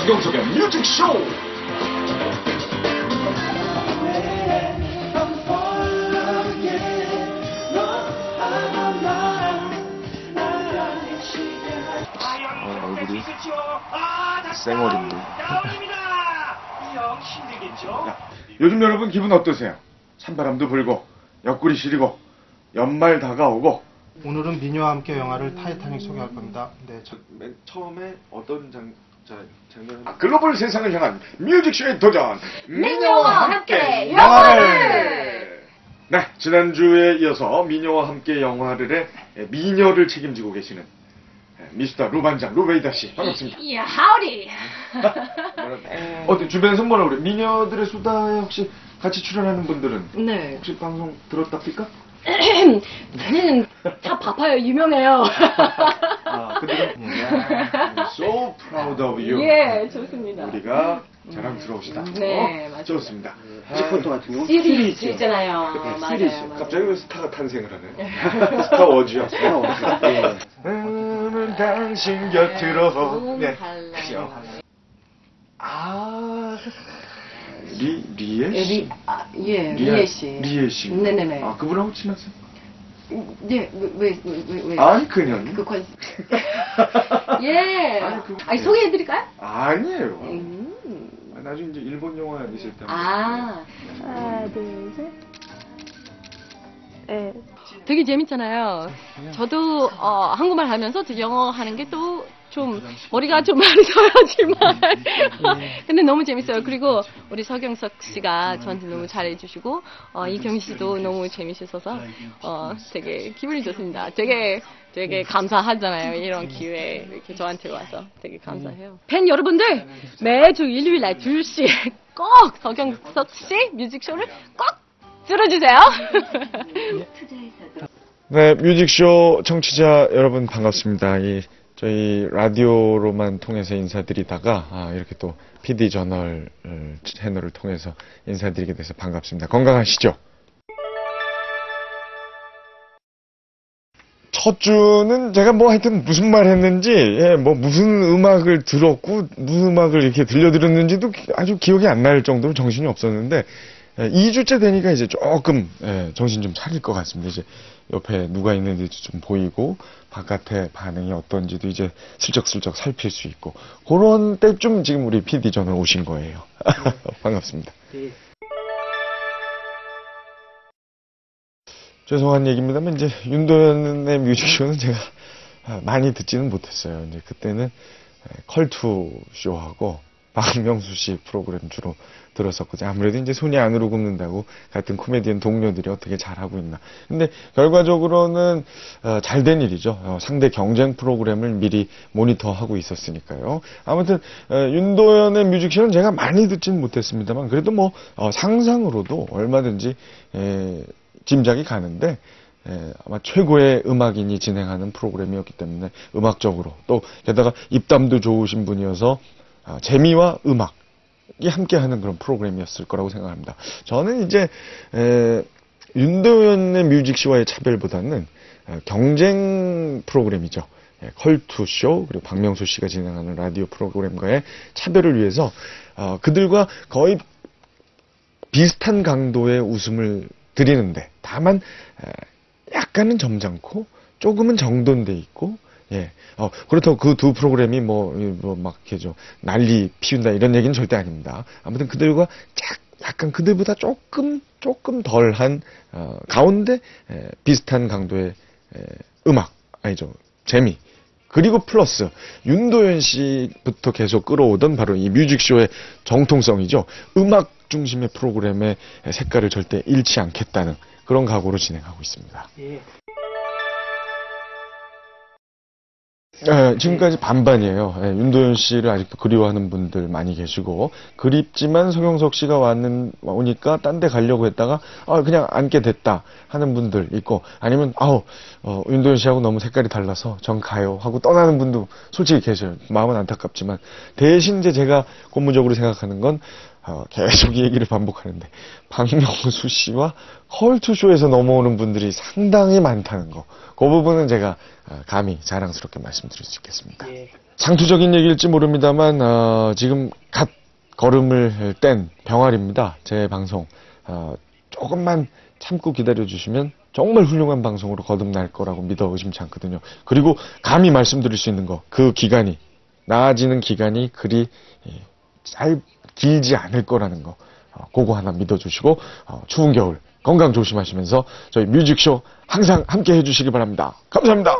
서경석의 뮤직쇼 어, 얼굴이 쌩얼인데. 요즘 여러분 기분 어떠세요? 찬바람도 불고 옆구리 시리고 연말 다가오고 오늘은 미녀와 함께 영화를 타이타닉 소개할 겁니다. 네, 저, 맨 처음에 어떤 장, 아, 글로벌 세상을 향한 뮤직쇼의 도전 미녀와 함께 영화를 네 지난주에 이어서 미녀와 함께 영화를의 미녀를 책임지고 계시는 미스터 루반장 루베이다 씨 반갑습니다. 야, 하우디. 어때 주변에서 뭐라 그래? 미녀들의 수다에 혹시 같이 출연하는 분들은 네. 혹시 방송 들었답니까? 저는 다 바빠요. 유명해요. 아, 그들은 I'm so proud of you. 예, 좋습니다. 우리가 자랑스러우시다. 네, 어? 맞습니다. 좋습니다. 뮤직콘토 같은 경우 시리즈 있잖아요. 네, 맞아요. 시리즈. 맞아요. 갑자기 왜 스타가 탄생을 하네? 스타 워즈야. 스타 워즈. 예. 나는 당신 곁으로. 네. 그죠. 아. 리, 리에 씨? 리, 아, 예, 리에 씨. 리에 씨. 네네네. 아, 그분하고 친하세요? 예, 왜, 왜, 왜, 왜. 아니, 그냥. 그 관. 예. 아니, 그- 아니, 소개해드릴까요? 아니에요. 음. 아, 나중에 이제 일본 영화 있을 때. 아. 하나, 둘, 셋. 네. 되게 재밌잖아요. 저도 어, 한국말 하면서 또 영어 하는 게 또 좀 머리가 좀 많이 서야지만 근데 너무 재밌어요. 그리고 우리 서경석 씨가 저한테 너무 잘해주시고 어, 이경희 씨도 너무 재밌으셔서 어, 되게 기분이 좋습니다. 되게 되게 감사하잖아요. 이런 기회 이렇게 저한테 와서 되게 감사해요. 팬 여러분들 매주 일요일 날 2시에 꼭 서경석 씨 뮤직쇼를 꼭 들어주세요. 네, 뮤직쇼 청취자 여러분 반갑습니다. 이 저희 라디오로만 통해서 인사드리다가 아, 이렇게 또 PD 저널 어, 채널을 통해서 인사드리게 돼서 반갑습니다. 건강하시죠? 첫 주는 제가 뭐 하여튼 무슨 말 했는지, 예, 뭐 무슨 음악을 들었고, 무슨 음악을 이렇게 들려드렸는지도 기- 아주 기억이 안 날 정도로 정신이 없었는데, 예, 2주째 되니까 이제 조금, 예, 정신 좀 차릴 것 같습니다. 이제 옆에 누가 있는지도 좀 보이고, 바깥의 반응이 어떤지도 이제 슬쩍슬쩍 살필 수 있고, 그런 때쯤 지금 우리 PD 전을 오신 거예요. 반갑습니다. 죄송한 얘기입니다만 이제 윤도현의 뮤직쇼는 제가 아, 많이 듣지는 못했어요. 이제 그때는 컬투 쇼하고 박명수 씨 프로그램 주로 들었었거든요. 아무래도 이제 손이 안으로 굽는다고 같은 코미디언 동료들이 어떻게 잘하고 있나. 근데 결과적으로는 어, 잘된 일이죠. 어, 상대 경쟁 프로그램을 미리 모니터하고 있었으니까요. 아무튼 어, 윤도현의 뮤직쇼는 제가 많이 듣지는 못했습니다만 그래도 뭐 어, 상상으로도 얼마든지 에, 짐작이 가는데 에, 아마 최고의 음악인이 진행하는 프로그램이었기 때문에 음악적으로 또 게다가 입담도 좋으신 분이어서 아, 재미와 음악 이 함께하는 그런 프로그램이었을 거라고 생각합니다. 저는 이제 에, 윤도현의 뮤직쇼와의 차별보다는 어, 경쟁 프로그램이죠. 예, 컬투쇼 그리고 박명수 씨가 진행하는 라디오 프로그램과의 차별을 위해서 어, 그들과 거의 비슷한 강도의 웃음을 드리는데 다만 에, 약간은 점잖고 조금은 정돈돼 있고 예. 어, 그렇다고 그 두 프로그램이 뭐, 이, 뭐, 막, 이렇게 좀, 난리 피운다, 이런 얘기는 절대 아닙니다. 아무튼 그들과 짝, 약간 그들보다 조금, 조금 덜 한, 어, 가운데, 에, 비슷한 강도의, 에, 음악, 아니죠. 재미. 그리고 플러스, 윤도현 씨부터 계속 끌어오던 바로 이 뮤직쇼의 정통성이죠. 음악 중심의 프로그램의 색깔을 절대 잃지 않겠다는 그런 각오로 진행하고 있습니다. 예, 지금까지 반반이에요. 예, 윤도현 씨를 아직도 그리워하는 분들 많이 계시고 그립지만 서경석 씨가 왔는 오니까 딴 데 가려고 했다가 아, 그냥 앉게 됐다 하는 분들 있고 아니면 아우 어, 윤도현 씨하고 너무 색깔이 달라서 전 가요 하고 떠나는 분도 솔직히 계셔요. 마음은 안타깝지만 대신 이제 제가 고무적으로 생각하는 건 어, 계속 이 얘기를 반복하는데 박명수 씨와 컬투쇼에서 넘어오는 분들이 상당히 많다는 거. 그 부분은 제가 어, 감히 자랑스럽게 말씀드릴 수 있겠습니다. 상투적인 얘기일지 모릅니다만 어, 지금 갓 걸음을 뗀 병아리입니다. 제 방송 어, 조금만 참고 기다려 주시면 정말 훌륭한 방송으로 거듭날 거라고 믿어 의심치 않거든요. 그리고 감히 말씀드릴 수 있는 거 그 기간이 나아지는 기간이 그리 예, 짧 길지 않을 거라는 거 어, 그거 하나 믿어주시고 어, 추운 겨울 건강 조심하시면서 저희 뮤직쇼 항상 함께 해주시기 바랍니다. 감사합니다.